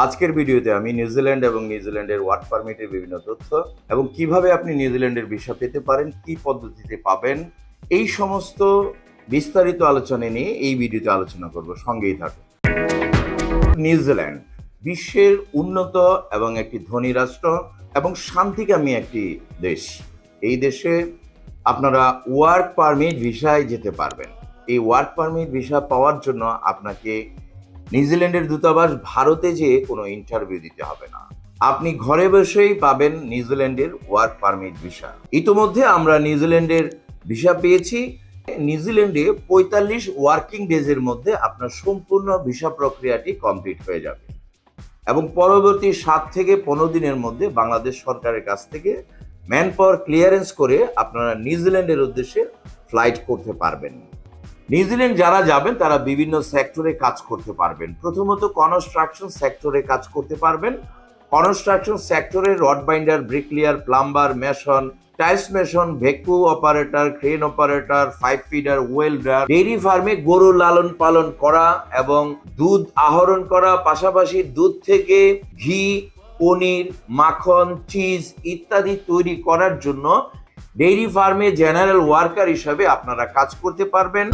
আজকের ভিডিওতে আমি নিউজিল্যান্ড এবং নিউজিল্যান্ডের ওয়ার্ক পারমিটের বিভিন্ন তথ্য এবং কীভাবে আপনি নিউজিল্যান্ডের ভিসা পেতে পারেন, কি পদ্ধতিতে পাবেন, এই সমস্ত বিস্তারিত আলোচনা নিয়ে এই ভিডিওতে আলোচনা করব। সঙ্গেই থাকুন। নিউজিল্যান্ড বিশ্বের উন্নত এবং একটি ধনী রাষ্ট্র এবং শান্তিকামী একটি দেশ। এই দেশে আপনারা ওয়ার্ক পারমিট ভিসায় যেতে পারবেন। এই ওয়ার্ক পারমিট ভিসা পাওয়ার জন্য আপনাকে নিউজিল্যান্ডের দূতাবাস ভারতে যেয়ে কোনো ইন্টারভিউ দিতে হবে না। আপনি ঘরে বসেই পাবেন নিউজিল্যান্ডের ওয়ার্ক পারমিট ভিসা ইতোমধ্যে আমরা নিউজিল্যান্ডের ভিসা পেয়েছি। নিউজিল্যান্ডে পঁয়তাল্লিশ ওয়ার্কিং ডেজের মধ্যে আপনার সম্পূর্ণ ভিসা প্রক্রিয়াটি কমপ্লিট হয়ে যাবে। এবং পরবর্তী সাত থেকে পনেরো দিনের মধ্যে বাংলাদেশ সরকারের কাছ থেকে ম্যান পাওয়ার ক্লিয়ারেন্স করে আপনারা নিউজিল্যান্ডের উদ্দেশ্যে ফ্লাইট করতে পারবেন। নিউজিল্যান্ড যারা যাবেন, তারা বিভিন্ন সেক্টরে কাজ করতে পারবেন। প্রথমত কনস্ট্রাকশন সেক্টরে কাজ করতে পারবেন। কনস্ট্রাকশন সেক্টরে rod binder, bricklayer, plumber, mason, tiles mason ভেকু operator, crane operator pipe fitter, welder, dairy ফার্মে গরু লালন পালন করা এবং দুধ আহরণ করা, পাশাপাশি দুধ থেকে ঘি, পনির, মাখন, চিজ ইত্যাদি তৈরি করার জন্য ডেইরি ফার্মে জেনারেল ওয়ার্কার হিসাবে আপনারা কাজ করতে পারবেন।